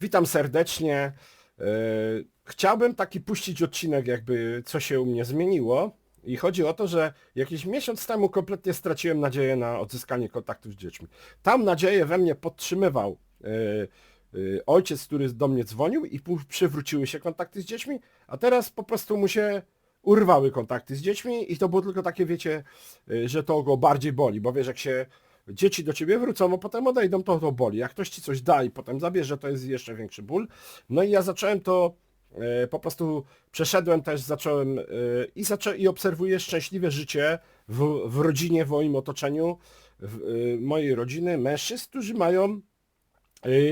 Witam serdecznie. E, Chciałbym taki puścić odcinek, jakby co się u mnie zmieniło. I chodzi o to, że jakiś miesiąc temu kompletnie straciłem nadzieję na odzyskanie kontaktów z dziećmi. Tam nadzieję we mnie podtrzymywał e, e, ojciec, który do mnie dzwonił i przywróciły się kontakty z dziećmi, a teraz po prostu mu się urwały kontakty z dziećmi i to było tylko takie, wiecie, że to go bardziej boli, bo wiesz, jak się dzieci do ciebie wrócą, a potem odejdą, to to boli. Jak ktoś ci coś da i potem zabierze, to jest jeszcze większy ból. No i ja zacząłem to, e, po prostu przeszedłem też, zacząłem e, i, zaczą, i obserwuję szczęśliwe życie w, w rodzinie, w moim otoczeniu, w, e, mojej rodziny, mężczyzn, którzy mają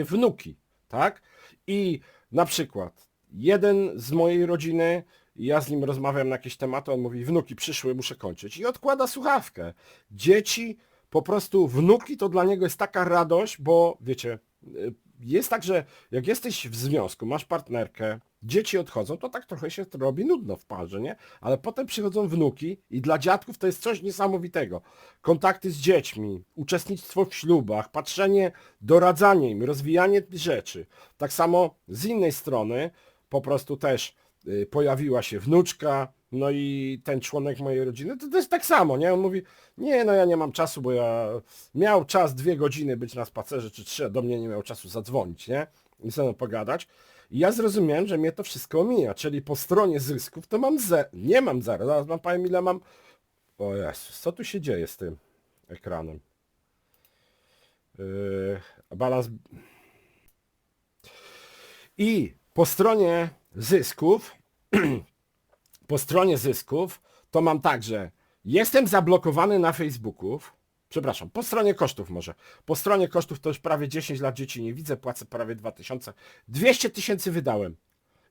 wnuki, tak? I na przykład jeden z mojej rodziny, ja z nim rozmawiam na jakieś tematy, on mówi, wnuki przyszły, muszę kończyć. I odkłada słuchawkę. Dzieci, po prostu wnuki to dla niego jest taka radość, bo wiecie, y, jest tak, że jak jesteś w związku, masz partnerkę, dzieci odchodzą, to tak trochę się robi nudno w parze, nie? Ale potem przychodzą wnuki i dla dziadków to jest coś niesamowitego. Kontakty z dziećmi, uczestnictwo w ślubach, patrzenie, doradzanie im, rozwijanie rzeczy. Tak samo z innej strony po prostu też y, pojawiła się wnuczka, no i ten członek mojej rodziny, to, to jest tak samo, nie? On mówi, nie, no ja nie mam czasu, bo ja miał czas dwie godziny być na spacerze, czy trzy, a do mnie nie miał czasu zadzwonić, nie? I ze mną pogadać. I ja zrozumiałem, że mnie to wszystko omija, czyli po stronie zysków to mam zero, nie mam zero, zaraz wam powiem ile mam, o Jezus, co tu się dzieje z tym ekranem? Yy, balans... I po stronie zysków po stronie zysków to mam tak, że jestem zablokowany na Facebooków, przepraszam, po stronie kosztów może. Po stronie kosztów to już prawie 10 lat dzieci nie widzę, płacę prawie 2000. 200 tysięcy wydałem.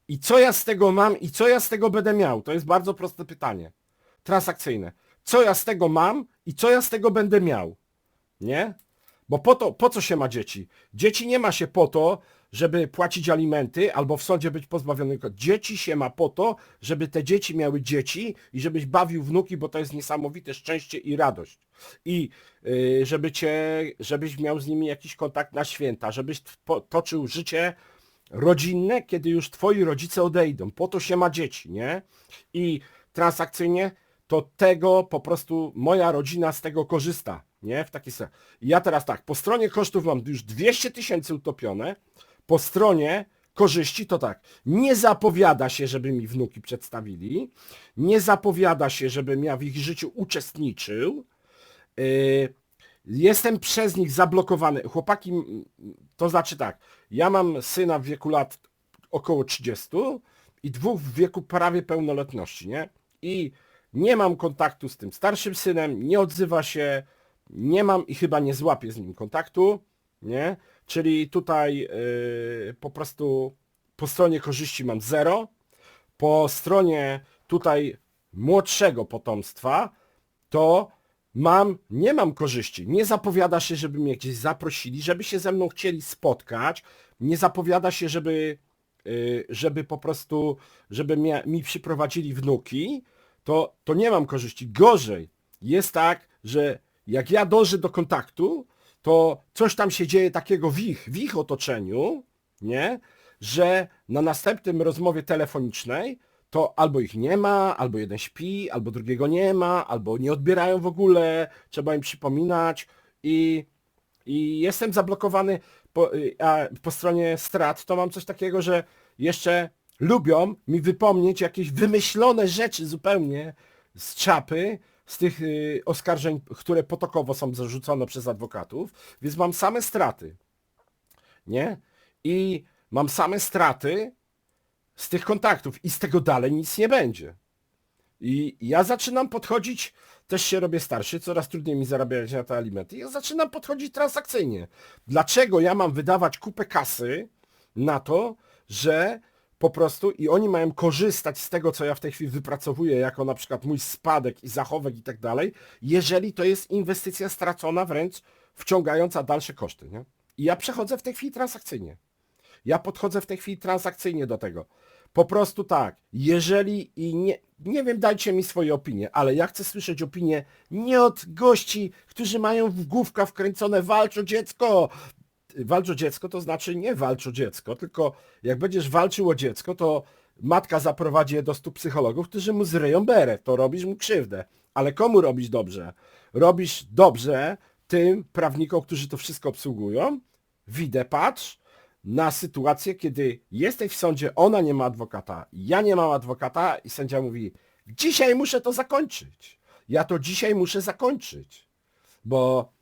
I co ja z tego mam i co ja z tego będę miał? To jest bardzo proste pytanie. Transakcyjne. Co ja z tego mam i co ja z tego będę miał? Nie? Bo po to, po co się ma dzieci? Dzieci nie ma się po to, żeby płacić alimenty albo w sądzie być pozbawiony. Dzieci się ma po to, żeby te dzieci miały dzieci i żebyś bawił wnuki, bo to jest niesamowite szczęście i radość. I yy, żeby cię, żebyś miał z nimi jakiś kontakt na święta, żebyś toczył życie rodzinne, kiedy już twoi rodzice odejdą. Po to się ma dzieci, nie? I transakcyjnie to tego po prostu moja rodzina z tego korzysta, nie? W taki sens. I Ja teraz tak, po stronie kosztów mam już 200 tysięcy utopione, po stronie korzyści to tak, nie zapowiada się, żeby mi wnuki przedstawili, nie zapowiada się, żebym ja w ich życiu uczestniczył, Yy, Jestem przez nich zablokowany. Chłopaki, to znaczy tak, ja mam syna w wieku lat około 30 i dwóch w wieku prawie pełnoletności, nie? I nie mam kontaktu z tym starszym synem, nie odzywa się, nie mam i chyba nie złapię z nim kontaktu, nie? Czyli tutaj yy, po prostu po stronie korzyści mam zero, po stronie tutaj młodszego potomstwa to mam, nie mam korzyści. Nie zapowiada się, żeby mnie gdzieś zaprosili, żeby się ze mną chcieli spotkać. Nie zapowiada się, żeby, y, żeby po prostu, żeby mi przyprowadzili wnuki. To, to nie mam korzyści. Gorzej jest tak, że jak ja dążę do kontaktu, to coś tam się dzieje takiego w ich, w ich otoczeniu, nie? Że na następnym rozmowie telefonicznej to albo ich nie ma, albo jeden śpi, albo drugiego nie ma, albo nie odbierają w ogóle, trzeba im przypominać i, i jestem zablokowany po, y, a po stronie strat, to mam coś takiego, że jeszcze lubią mi wypomnieć jakieś wymyślone rzeczy zupełnie z czapy, z tych y, oskarżeń, które potokowo są zarzucone przez adwokatów, więc mam same straty. Nie? I mam same straty z tych kontaktów i z tego dalej nic nie będzie. I ja zaczynam podchodzić, też się robię starszy, coraz trudniej mi zarabiać na te alimenty. Ja zaczynam podchodzić transakcyjnie. Dlaczego ja mam wydawać kupę kasy na to, że po prostu i oni mają korzystać z tego, co ja w tej chwili wypracowuję, jako na przykład mój spadek i zachowek i tak dalej, jeżeli to jest inwestycja stracona wręcz wciągająca dalsze koszty. Nie? I ja przechodzę w tej chwili transakcyjnie. Ja podchodzę w tej chwili transakcyjnie do tego. Po prostu tak, jeżeli i nie, nie wiem, dajcie mi swoje opinie, ale ja chcę słyszeć opinie nie od gości, którzy mają w główka wkręcone walcz o dziecko, walcz o dziecko, to znaczy nie walcz o dziecko, tylko jak będziesz walczył o dziecko, to matka zaprowadzi je do stu psychologów, którzy mu zryją beret, to robisz mu krzywdę. Ale komu robisz dobrze? Robisz dobrze tym prawnikom, którzy to wszystko obsługują, widzę, patrz, na sytuację, kiedy jesteś w sądzie, ona nie ma adwokata, ja nie mam adwokata i sędzia mówi, dzisiaj muszę to zakończyć. Ja to dzisiaj muszę zakończyć. Bo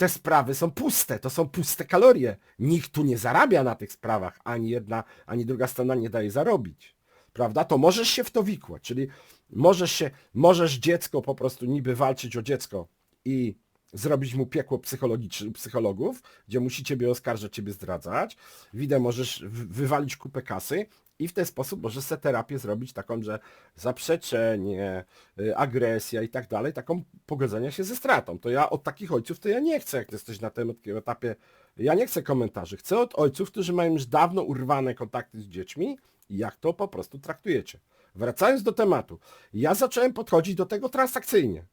te sprawy są puste, to są puste kalorie. Nikt tu nie zarabia na tych sprawach, ani jedna, ani druga strona nie daje zarobić. Prawda? To możesz się w to wikłać, czyli możesz się, możesz dziecko po prostu niby walczyć o dziecko i zrobić mu piekło psychologiczne, psychologów, gdzie musi ciebie oskarżać, ciebie zdradzać. Widę, możesz wywalić kupę kasy i w ten sposób możesz sobie terapię zrobić taką, że zaprzeczenie, y, agresja i tak dalej, taką pogodzenia się ze stratą. To ja od takich ojców to ja nie chcę, jak jesteś na tym etapie, ja nie chcę komentarzy. Chcę od ojców, którzy mają już dawno urwane kontakty z dziećmi jak to po prostu traktujecie. Wracając do tematu, ja zacząłem podchodzić do tego transakcyjnie.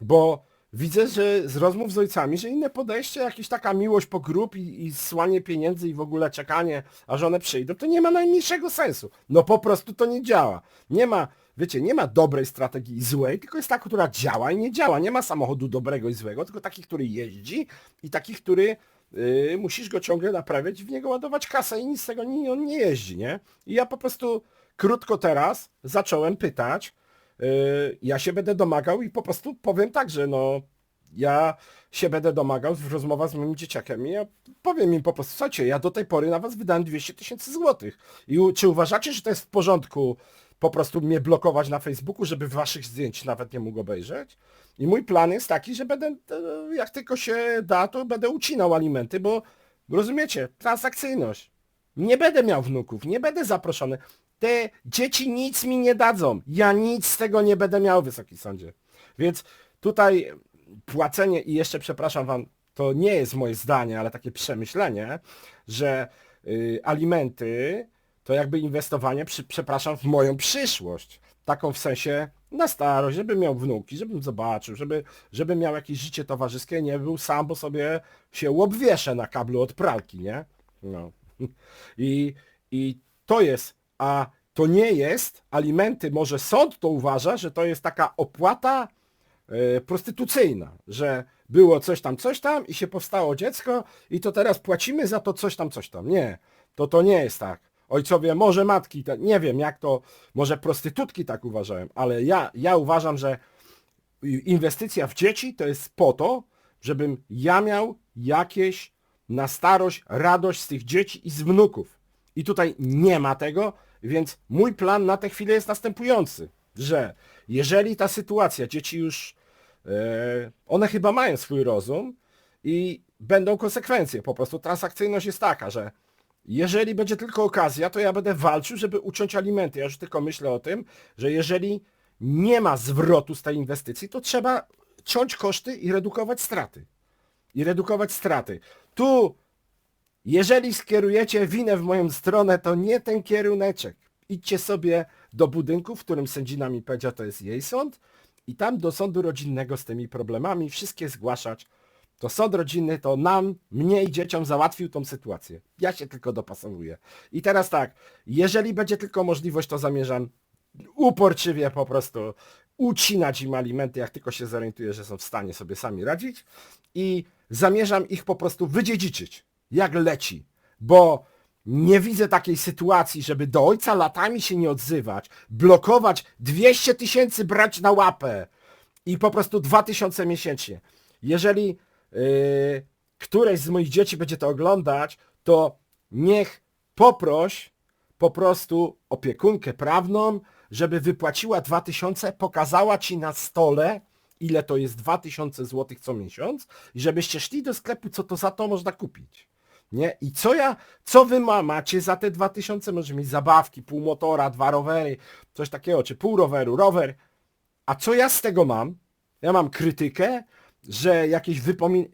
Bo widzę, że z rozmów z ojcami, że inne podejście, jakaś taka miłość po grup i, i słanie pieniędzy i w ogóle czekanie, aż one przyjdą, to nie ma najmniejszego sensu. No po prostu to nie działa. Nie ma, wiecie, nie ma dobrej strategii i złej, tylko jest ta, która działa i nie działa. Nie ma samochodu dobrego i złego, tylko taki, który jeździ i taki, który yy, musisz go ciągle naprawiać i w niego ładować kasę i nic z tego nie, on nie jeździ, nie? I ja po prostu krótko teraz zacząłem pytać, ja się będę domagał i po prostu powiem tak, że no ja się będę domagał w rozmowach z moim dzieciakiem i ja powiem im po prostu, słuchajcie, ja do tej pory na was wydałem 200 tysięcy złotych. I czy uważacie, że to jest w porządku po prostu mnie blokować na Facebooku, żeby waszych zdjęć nawet nie mógł obejrzeć? I mój plan jest taki, że będę, e, jak tylko się da, to będę ucinał alimenty, bo rozumiecie, transakcyjność. Nie będę miał wnuków, nie będę zaproszony. Te dzieci nic mi nie dadzą. Ja nic z tego nie będę miał, Wysoki Sądzie. Więc tutaj płacenie i jeszcze przepraszam wam, to nie jest moje zdanie, ale takie przemyślenie, że y, alimenty to jakby inwestowanie, przy, przepraszam, w moją przyszłość. Taką w sensie na starość, żebym miał wnuki, żebym zobaczył, żeby, żeby miał jakieś życie towarzyskie, nie był sam, bo sobie się obwieszę na kablu od pralki, nie? No. I, I to jest, a to nie jest, alimenty, może sąd to uważa, że to jest taka opłata e, prostytucyjna, że było coś tam, coś tam i się powstało dziecko i to teraz płacimy za to coś tam, coś tam. Nie, to to nie jest tak. Ojcowie, może matki, nie wiem jak to, może prostytutki tak uważałem, ale ja, ja uważam, że inwestycja w dzieci to jest po to, żebym ja miał jakieś na starość radość z tych dzieci i z wnuków. I tutaj nie ma tego, więc mój plan na tę chwilę jest następujący, że jeżeli ta sytuacja, dzieci już, e, one chyba mają swój rozum i będą konsekwencje, po prostu transakcyjność jest taka, że jeżeli będzie tylko okazja, to ja będę walczył, żeby uciąć alimenty. Ja już tylko myślę o tym, że jeżeli nie ma zwrotu z tej inwestycji, to trzeba ciąć koszty i redukować straty. I redukować straty. Tu, jeżeli skierujecie winę w moją stronę, to nie ten kieruneczek. Idźcie sobie do budynku, w którym sędzina mi powiedział, to jest jej sąd i tam do sądu rodzinnego z tymi problemami wszystkie zgłaszać. To sąd rodzinny to nam, mnie i dzieciom załatwił tą sytuację. Ja się tylko dopasowuję. I teraz tak, jeżeli będzie tylko możliwość, to zamierzam uporczywie po prostu ucinać im alimenty, jak tylko się zorientuję, że są w stanie sobie sami radzić i zamierzam ich po prostu wydziedziczyć, jak leci, bo nie widzę takiej sytuacji, żeby do ojca latami się nie odzywać, blokować 200 tysięcy brać na łapę i po prostu 2000 miesięcznie. Jeżeli yy, któreś z moich dzieci będzie to oglądać, to niech poproś po prostu opiekunkę prawną, żeby wypłaciła 2000, pokazała ci na stole, ile to jest 2000 zł co miesiąc i żebyście szli do sklepu, co to za to można kupić. Nie? I co ja, co wy ma, macie za te 2000? Może mieć zabawki, pół motora, dwa rowery, coś takiego, czy pół roweru, rower. A co ja z tego mam? Ja mam krytykę, że jakieś wypomin...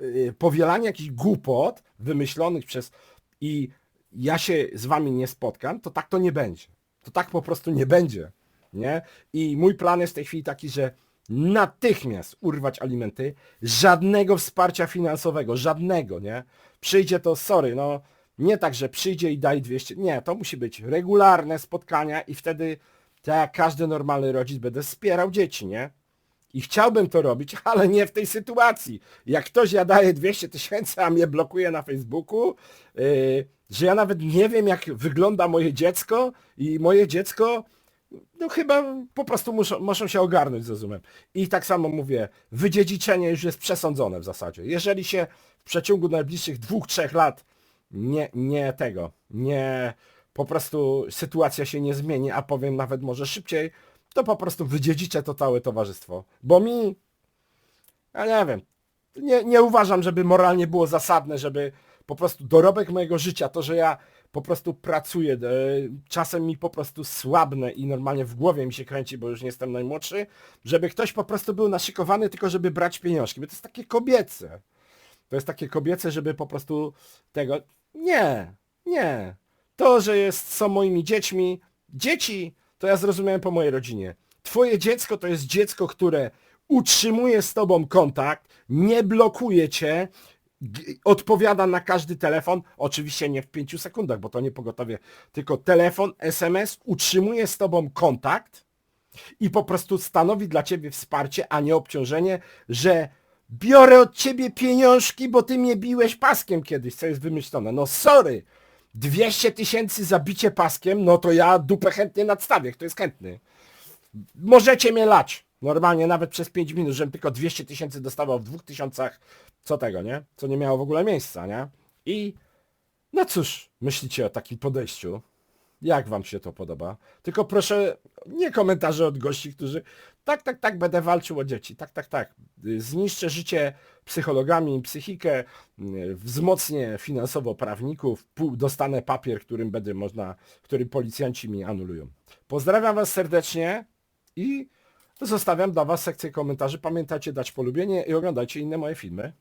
y, powielanie jakichś głupot wymyślonych przez... i ja się z wami nie spotkam, to tak to nie będzie. To tak po prostu nie będzie. Nie? I mój plan jest w tej chwili taki, że natychmiast urwać alimenty, żadnego wsparcia finansowego, żadnego, nie? Przyjdzie to, sorry, no nie tak, że przyjdzie i daj 200, nie, to musi być regularne spotkania i wtedy tak jak każdy normalny rodzic będę wspierał dzieci, nie? I chciałbym to robić, ale nie w tej sytuacji. Jak ktoś ja daje 200 tysięcy, a mnie blokuje na Facebooku, yy, że ja nawet nie wiem, jak wygląda moje dziecko i moje dziecko, no chyba po prostu muszą, muszą się ogarnąć, zrozumiem. I tak samo mówię, wydziedziczenie już jest przesądzone w zasadzie. Jeżeli się w przeciągu najbliższych dwóch, trzech lat nie, nie tego, nie, po prostu sytuacja się nie zmieni, a powiem nawet może szybciej, to po prostu wydziedziczę to całe towarzystwo. Bo mi, ja nie wiem, nie, nie uważam, żeby moralnie było zasadne, żeby po prostu dorobek mojego życia, to, że ja po prostu pracuję, e, czasem mi po prostu słabnę i normalnie w głowie mi się kręci, bo już nie jestem najmłodszy, żeby ktoś po prostu był naszykowany tylko, żeby brać pieniążki. Bo to jest takie kobiece. To jest takie kobiece, żeby po prostu tego... Nie, nie. To, że jest, są moimi dziećmi, dzieci, to ja zrozumiałem po mojej rodzinie. Twoje dziecko to jest dziecko, które utrzymuje z tobą kontakt, nie blokuje cię, odpowiada na każdy telefon, oczywiście nie w 5 sekundach, bo to nie pogotowie, tylko telefon, SMS, utrzymuje z tobą kontakt i po prostu stanowi dla ciebie wsparcie, a nie obciążenie, że biorę od ciebie pieniążki, bo ty mnie biłeś paskiem kiedyś, co jest wymyślone. No sorry, 200 tysięcy za bicie paskiem, no to ja dupę chętnie nadstawię, kto jest chętny. Możecie mnie lać. Normalnie nawet przez 5 minut, żebym tylko 200 tysięcy dostawał w 2000, co tego, nie? Co nie miało w ogóle miejsca, nie? I no cóż, myślicie o takim podejściu? Jak wam się to podoba? Tylko proszę, nie komentarze od gości, którzy tak, tak, tak, będę walczył o dzieci. Tak, tak, tak. Zniszczę życie psychologami, psychikę, wzmocnię finansowo prawników, dostanę papier, którym będę można, który policjanci mi anulują. Pozdrawiam was serdecznie i zostawiam dla was sekcję komentarzy. Pamiętajcie dać polubienie i oglądajcie inne moje filmy.